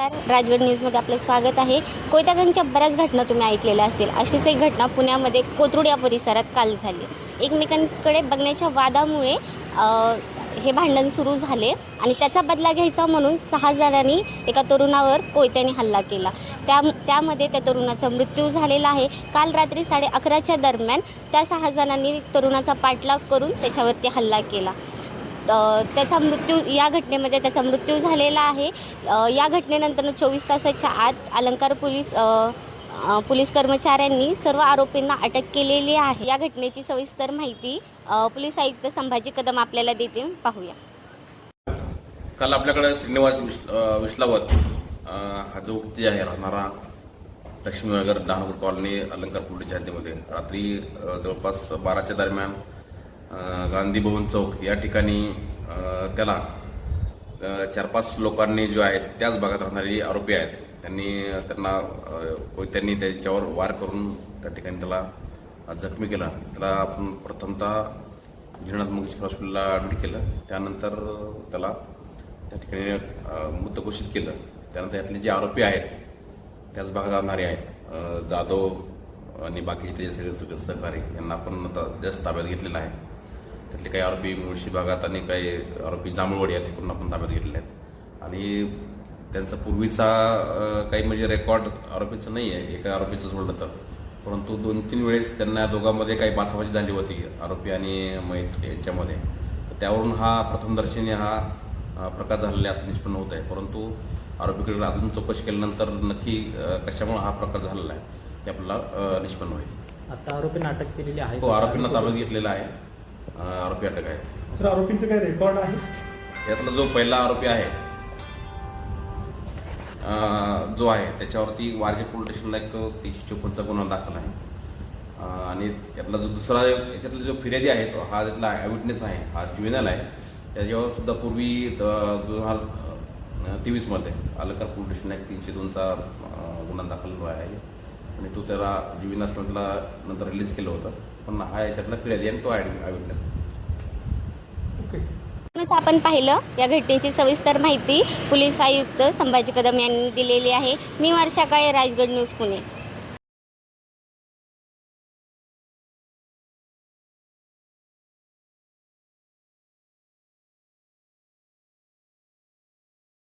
नमस्कार. राजगड न्यूजमध्ये आपलं स्वागत आहे. कोयतागंजच्या बऱ्याच घटना तुम्ही ऐकलेल्या असतील. अशीच एक घटना पुण्यामध्ये कोथरूड या परिसरात काल झाली. एकमेकांकडे बघण्याच्या वादामुळे हे भांडण सुरू झाले आणि त्याचा बदला घ्यायचा म्हणून सहा जणांनी एका तरुणावर कोयत्याने हल्ला केला. त्या त्यामध्ये त्या तरुणाचा मृत्यू झालेला आहे. काल रात्री साडे अकराच्या दरम्यान त्या सहा जणांनी तरुणाचा पाठलाग करून त्याच्यावरती हल्ला केला. त्याचा मृत्यू या घटनेमध्ये त्याचा मृत्यू झालेला आहे. या घटनेनंतर चोवीस तासाच्या आत अलंकार पोलीस पोलीस कर्मचाऱ्यांनी सर्व आरोपींना अटक केलेली आहे. या घटनेची सविस्तर माहिती पोलीस आयुक्त संभाजी कदम आपल्याला देतील. पाहूया. काल आपल्याकडे श्रीनिवास विश्लावत हा जो व्यक्ती आहे राहणारा लक्ष्मीनगर डहाणूर कॉलनी अलंकार पोलीस जनतेमध्ये रात्री जवळपास बाराच्या दरम्यान गांधी भवन चौक या ठिकाणी त्याला चार पाच लोकांनी जो आहेत त्याच भागात राहणारी आरोपी आहेत. त्यांनी त्यांना त्यांनी त्याच्यावर वार करून त्या ठिकाणी त्याला जखमी केला. त्याला आपण प्रथमतः जिरणात मंगेशकर हॉस्पिटलला ॲडमिट केलं. त्यानंतर त्याला त्या ठिकाणी मृत घोषित केलं. त्यानंतर यातले जे आरोपी आहेत त्याच भागात राहणारे आहेत. जाधव आणि बाकीचे त्याचे सगळे सहकारी यांना आपण आता जस्ट ताब्यात घेतलेला आहे. त्यातले काही आरोपी मुळशी भागात आणि काही आरोपी जांभूळवाडी या ठिकाणून आपण ताब्यात घेतलेले आहेत. आणि त्यांचा पूर्वीचा काही म्हणजे रेकॉर्ड आरोपीचं नाही आहे एका आरोपीचं सोडलं तर. परंतु दोन तीन वेळेस त्यांना दोघांमध्ये काही बाचाबाची झाली होती आरोपी आणि मयत यांच्यामध्ये. तर त्यावरून हा प्रथमदर्शनी हा प्रकार झालेला आहे असं निष्पन्न होत आहे. परंतु आरोपीकडे अजून चौकशी केल्यानंतर नक्की कशामुळे हा प्रकार झालेला आहे हे आपल्याला निष्पन्न होईल. आता आरोपींना अटक केलेली आहे हो आरोपींना ताब्यात घेतलेला आहे. आरोपी अटक आहेत सर आरोपींचं काही रेकॉर्ड आहे? यातला जो पहिला आरोपी आहे अं, जो आहे त्याच्यावरती वारजे पोलीस स्टेशनला एक तीनशे चोपन्नचा गुन्हा दाखल आहे. अं, आणि यातला जो दुसरा याच्यातला जो फिर्यादी आहे तो हा त्यातला विटनेस आहे हा ज्युएनल आहे. त्याच्यावर सुद्धा पूर्वी अं, दोन हजार तेवीसमध्ये अलंकार पोलीस स्टेशनला एक तीनशे दोनचा अं, गुन्हा दाखल आहे. आणि तो त्याला असताना त्याला नंतर रिलीज केलं होतं. पण हा याच्यातला आणि तो ओके. आपण पाहिलं या घटनेची सविस्तर माहिती पोलीस आयुक्त संभाजी कदम यांनी दिलेली आहे. मी वर्षा काळे राजगड न्यूज पुणे.